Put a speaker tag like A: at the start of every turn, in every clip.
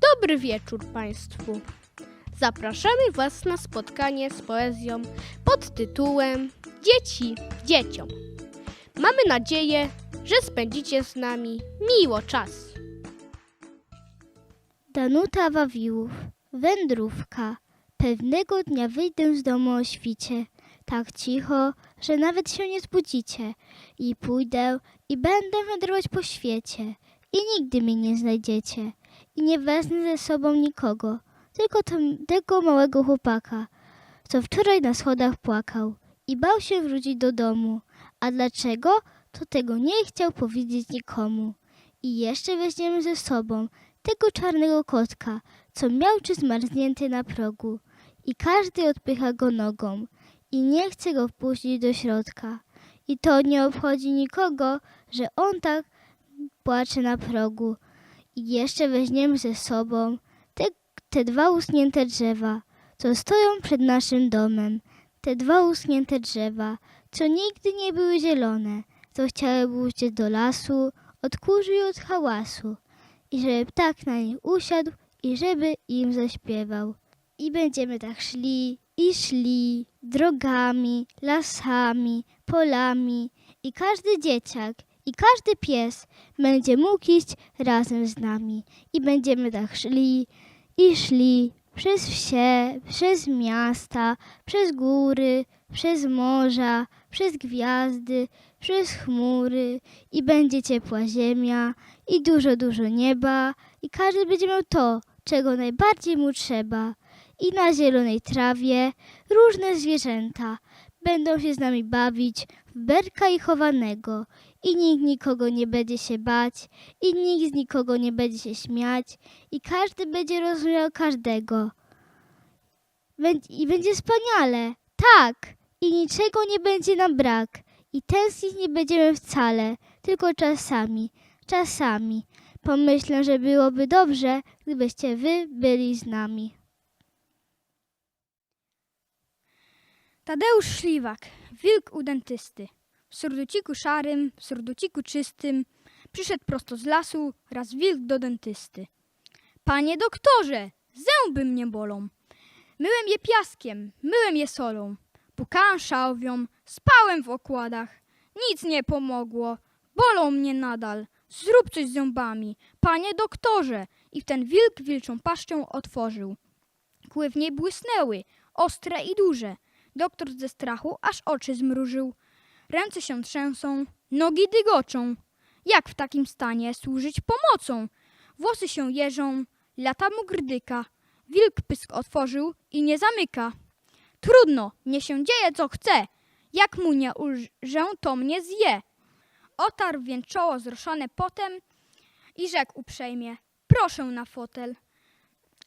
A: Dobry wieczór Państwu. Zapraszamy Was na spotkanie z poezją pod tytułem Dzieci dzieciom. Mamy nadzieję, że spędzicie z nami miło czas.
B: Danuta Wawiłów, wędrówka. Pewnego dnia wyjdę z domu o świcie, tak cicho, że nawet się nie zbudzicie. I pójdę i będę wędrować po świecie i nigdy mnie nie znajdziecie. I nie wezmę ze sobą nikogo, tylko tego małego chłopaka, co wczoraj na schodach płakał i bał się wrócić do domu. A dlaczego? To tego nie chciał powiedzieć nikomu. I jeszcze weźmiemy ze sobą tego czarnego kotka, co miałczy zmarznięty na progu i każdy odpycha go nogą i nie chce go wpuścić do środka. I to nie obchodzi nikogo, że on tak płacze na progu. I jeszcze weźmiemy ze sobą te, te dwa uschnięte drzewa, co stoją przed naszym domem. Te dwa uschnięte drzewa, co nigdy nie były zielone, co chciały uciec do lasu, od kurzu i od hałasu i żeby ptak na nich usiadł i żeby im zaśpiewał. I będziemy tak szli i szli drogami, lasami, polami i każdy dzieciak i każdy pies będzie mógł iść razem z nami. I będziemy tak szli i szli przez wsie, przez miasta, przez góry, przez morza, przez gwiazdy, przez chmury i będzie ciepła ziemia i dużo, dużo nieba i każdy będzie miał to, czego najbardziej mu trzeba. I na zielonej trawie różne zwierzęta będą się z nami bawić w berka i chowanego i nikt nikogo nie będzie się bać i nikt z nikogo nie będzie się śmiać i każdy będzie rozumiał każdego. I będzie wspaniale, tak, i niczego nie będzie nam brak i tęsknić nie będziemy wcale, tylko czasami, czasami. Pomyślę, że byłoby dobrze, gdybyście wy byli z nami.
C: Tadeusz Śliwak, wilk u dentysty. W surduciku szarym, w surduciku czystym, przyszedł prosto z lasu raz wilk do dentysty. Panie doktorze, zęby mnie bolą. Myłem je piaskiem, myłem je solą. Pukałem szałwią, spałem w okładach. Nic nie pomogło, bolą mnie nadal. Zrób coś z zębami, panie doktorze. I ten wilk wilczą paszczą otworzył. Kły w niej błysnęły, ostre i duże. Doktor ze strachu aż oczy zmrużył. Ręce się trzęsą, nogi dygoczą. Jak w takim stanie służyć pomocą? Włosy się jeżą, lata mu grdyka. Wilk pysk otworzył i nie zamyka. Trudno, nie się dzieje co chce. Jak mu nie ulżę, to mnie zje. Otarł więc czoło zroszone potem i rzekł uprzejmie. Proszę na fotel.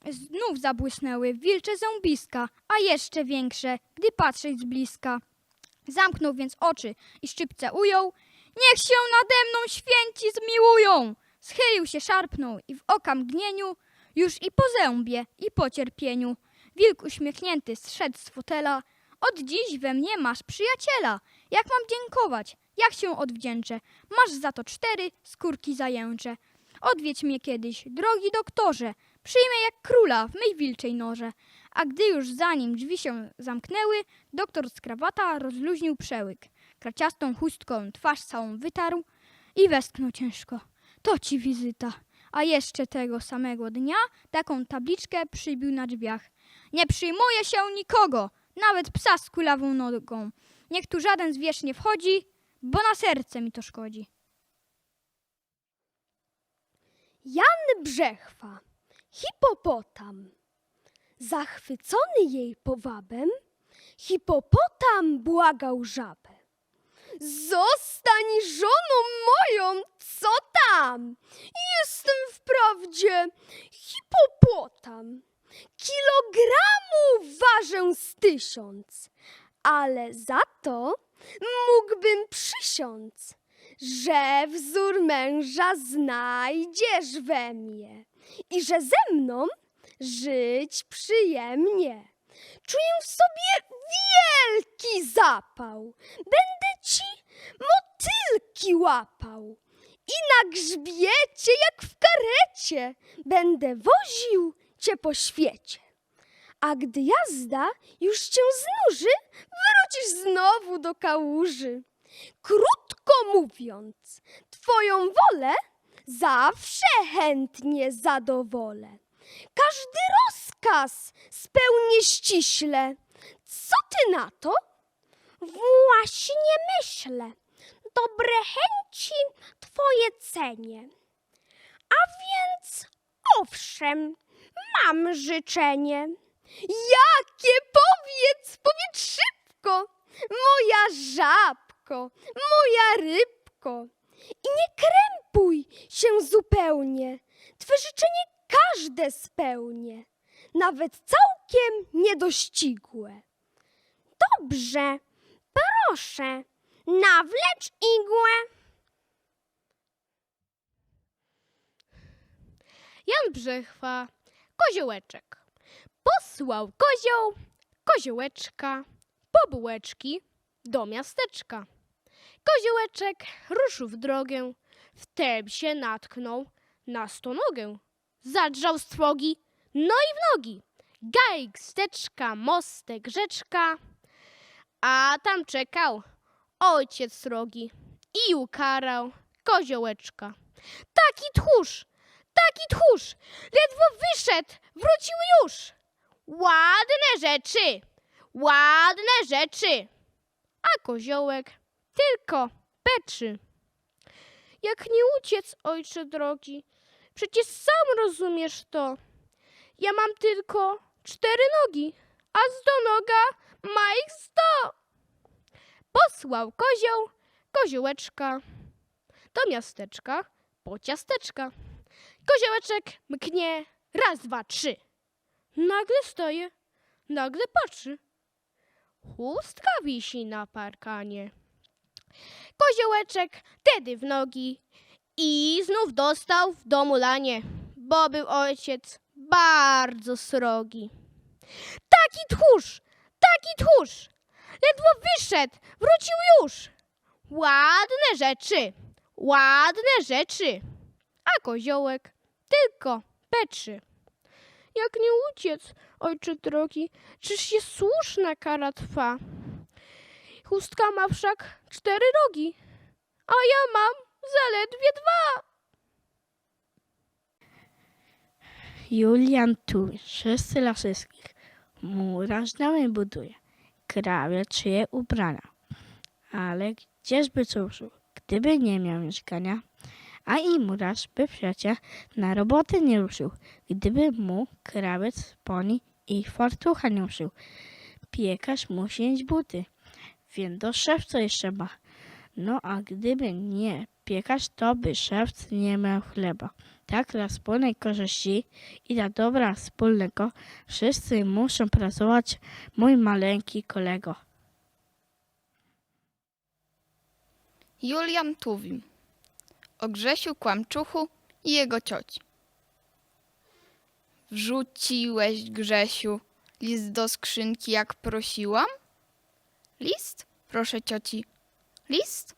C: Znów zabłysnęły wilcze zębiska, a jeszcze większe, gdy patrzeć z bliska. Zamknął więc oczy i szczypce ujął. Niech się nade mną święci zmiłują! Schylił się, szarpnął i w oka mgnieniu już i po zębie, i po cierpieniu. Wilk uśmiechnięty zszedł z fotela. Od dziś we mnie masz przyjaciela. Jak mam dziękować? Jak się odwdzięczę? Masz za to cztery skórki zajęcze. Odwiedź mnie kiedyś, drogi doktorze. Przyjmę jak króla w mej wilczej norze. A gdy już za nim drzwi się zamknęły, doktor z krawata rozluźnił przełyk. Kraciastą chustką twarz całą wytarł i westchnął ciężko. To ci wizyta. A jeszcze tego samego dnia taką tabliczkę przybił na drzwiach. Nie przyjmuje się nikogo, nawet psa z kulawą nogą. Niech tu żaden zwierz nie wchodzi, bo na serce mi to szkodzi.
D: Jan Brzechwa, hipopotam. Zachwycony jej powabem, hipopotam błagał żabę. Zostań żoną moją, co tam? Jestem wprawdzie hipopotam. Kilogramów ważę z tysiąc, ale za to mógłbym przysiąc że wzór męża znajdziesz we mnie i że ze mną żyć przyjemnie. Czuję w sobie wielki zapał. Będę ci motylki łapał i na grzbiecie jak w karecie będę woził cię po świecie. A gdy jazda już cię znuży, wrócisz znowu do kałuży. Krótko mówiąc, twoją wolę zawsze chętnie zadowolę. Każdy rozkaz spełnię ściśle. Co ty na to? Właśnie myślę. Dobre chęci twoje cenię. A więc owszem, mam życzenie. Jakie powiedz, powiedz szybko, moja żabko, moja rybko. I nie krępuj się zupełnie, twe życzenie każde spełnię, nawet całkiem niedościgłe. Dobrze, proszę, nawlecz igłę.
A: Jan Brzechwa, koziołeczek. Posłał kozioł, koziołeczka, po bułeczki do miasteczka. Koziołeczek ruszył w drogę, wtem się natknął na stonogę. Zadrżał z trwogi, no i w nogi. Gajk, steczka, mostek, rzeczka. A tam czekał ojciec srogi i ukarał koziołeczka. Taki tchórz, taki tchórz, ledwo wyszedł, wrócił już. Ładne rzeczy, ładne rzeczy. A koziołek tylko peczy. Jak nie uciec, ojcze drogi, przecież sam rozumiesz to. Ja mam tylko cztery nogi, a stonoga ma ich sto. Posłał kozioł, koziołeczka do miasteczka po ciasteczka. Koziołeczek mknie raz, dwa, trzy. Nagle stoje, nagle patrzy. Chustka wisi na parkanie. Koziołeczek tedy w nogi i znów dostał w domu lanie, bo był ojciec bardzo srogi. Taki tchórz, taki tchórz, ledwo wyszedł, wrócił już. Ładne rzeczy, ładne rzeczy, a koziołek tylko peczy. Jak nie uciec, ojcze drogi, czyż się słuszna kara trwa? Chustka ma wszak cztery rogi, a ja mam zaledwie dwa.
E: Julian tu, wszyscy dla wszystkich. Murarz domy buduje, krawie czyje ubrania. Ale gdzieżby cóż, gdyby nie miał mieszkania? A i murarz by przecie na robotę nie ruszył, gdyby mu krawiec, poni i fartucha nie uszył. Piekarz musi mieć buty, więc do szewca jeszcze ma. No a gdyby nie piekarz, to by szewc nie miał chleba. Tak dla wspólnej korzyści i dla dobra wspólnego wszyscy muszą pracować, mój maleńki kolego.
F: Julian Tuwim o Grzesiu Kłamczuchu i jego cioci. Wrzuciłeś, Grzesiu, list do skrzynki, jak prosiłam? List? Proszę cioci. List?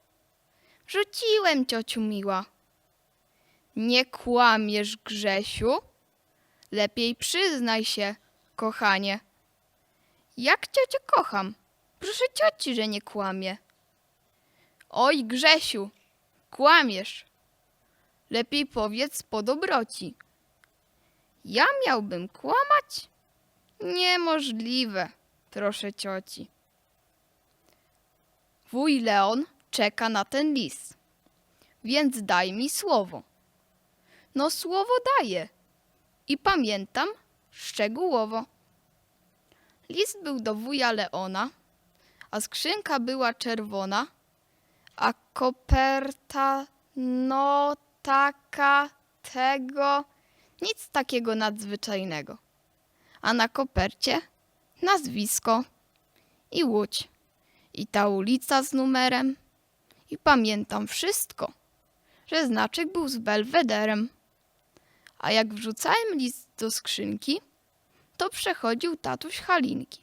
F: Wrzuciłem, ciociu miła. Nie kłamiesz, Grzesiu? Lepiej przyznaj się, kochanie. Jak ciocię kocham? Proszę cioci, że nie kłamie. Oj, Grzesiu, kłamiesz. Lepiej powiedz po dobroci. Ja miałbym kłamać? Niemożliwe, proszę cioci. Wuj Leon czeka na ten list, więc daj mi słowo. No słowo daję i pamiętam szczegółowo. List był do wuja Leona, a skrzynka była czerwona, a koperta, no taka, tego, nic takiego nadzwyczajnego. A na kopercie nazwisko i łódź, i ta ulica z numerem. I pamiętam wszystko, że znaczek był z belwederem. A jak wrzucałem list do skrzynki, to przechodził tatuś Halinki.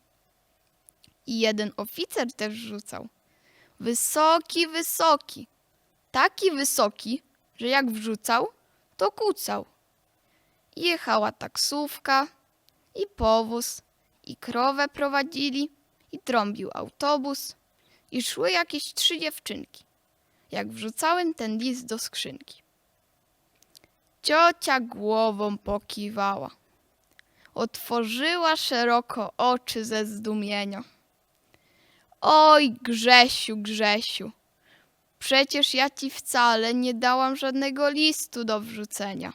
F: I jeden oficer też rzucał. Wysoki, wysoki. Taki wysoki, że jak wrzucał, to kucał. Jechała taksówka i powóz, i krowę prowadzili, i trąbił autobus, i szły jakieś trzy dziewczynki, jak wrzucałem ten list do skrzynki. Ciocia głową pokiwała. Otworzyła szeroko oczy ze zdumienia. Oj, Grzesiu, Grzesiu, przecież ja ci wcale nie dałam żadnego listu do wrzucenia.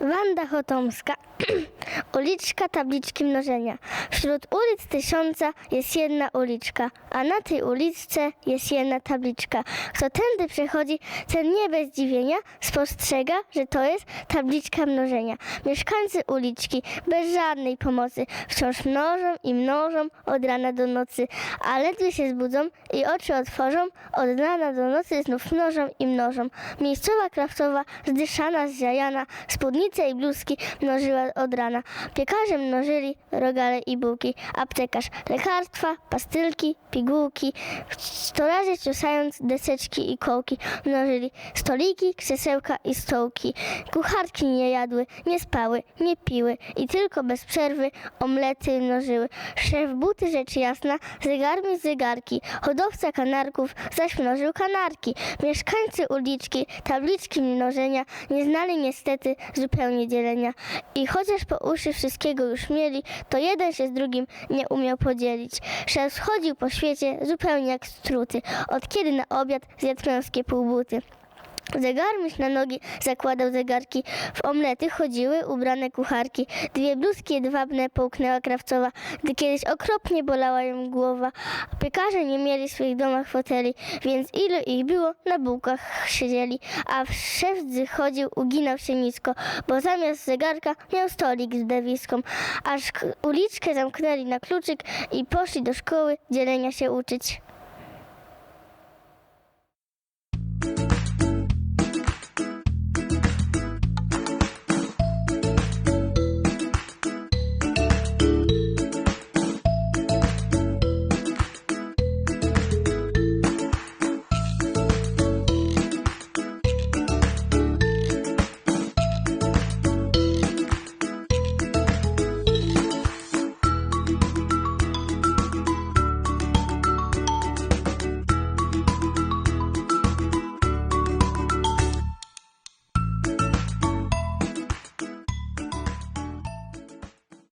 G: Wanda Chotomska. Uliczka tabliczki mnożenia. Wśród ulic tysiąca jest jedna uliczka, a na tej uliczce jest jedna tabliczka. Kto tędy przechodzi, ten nie bez dziwienia spostrzega, że to jest tabliczka mnożenia. Mieszkańcy uliczki bez żadnej pomocy wciąż mnożą i mnożą od rana do nocy, a ledwie się zbudzą i oczy otworzą, od rana do nocy znów mnożą i mnożą. Miejscowa krawcowa, zdyszana, zjajana, i bluzki mnożyła od rana. Piekarze mnożyli rogale i bułki, aptekarz lekarstwa, pastylki, pigułki. Sto razy ciosając deseczki i kołki mnożyli stoliki, krzesełka i stołki. Kucharki nie jadły, nie spały, nie piły i tylko bez przerwy omlety mnożyły. Szef buty rzecz jasna, zegarmi zegarki, hodowca kanarków zaś mnożył kanarki. Mieszkańcy uliczki tabliczki mnożenia nie znali niestety zupełnie dzielenia. I chociaż po uszy wszystkiego już mieli, to jeden się z drugim nie umiał podzielić. Szef chodził po świecie zupełnie jak struty, od kiedy na obiad zjadł męskie półbuty. Zegarmistrz na nogi zakładał zegarki, w omlety chodziły ubrane kucharki. Dwie bluzki jedwabne połknęła krawcowa, gdy kiedyś okropnie bolała ją głowa. Piekarze nie mieli w swoich domach foteli, więc ile ich było, na bułkach siedzieli. A szef gdy chodził, uginał się nisko, bo zamiast zegarka miał stolik z dewiską. Aż uliczkę zamknęli na kluczyk i poszli do szkoły dzielenia się uczyć.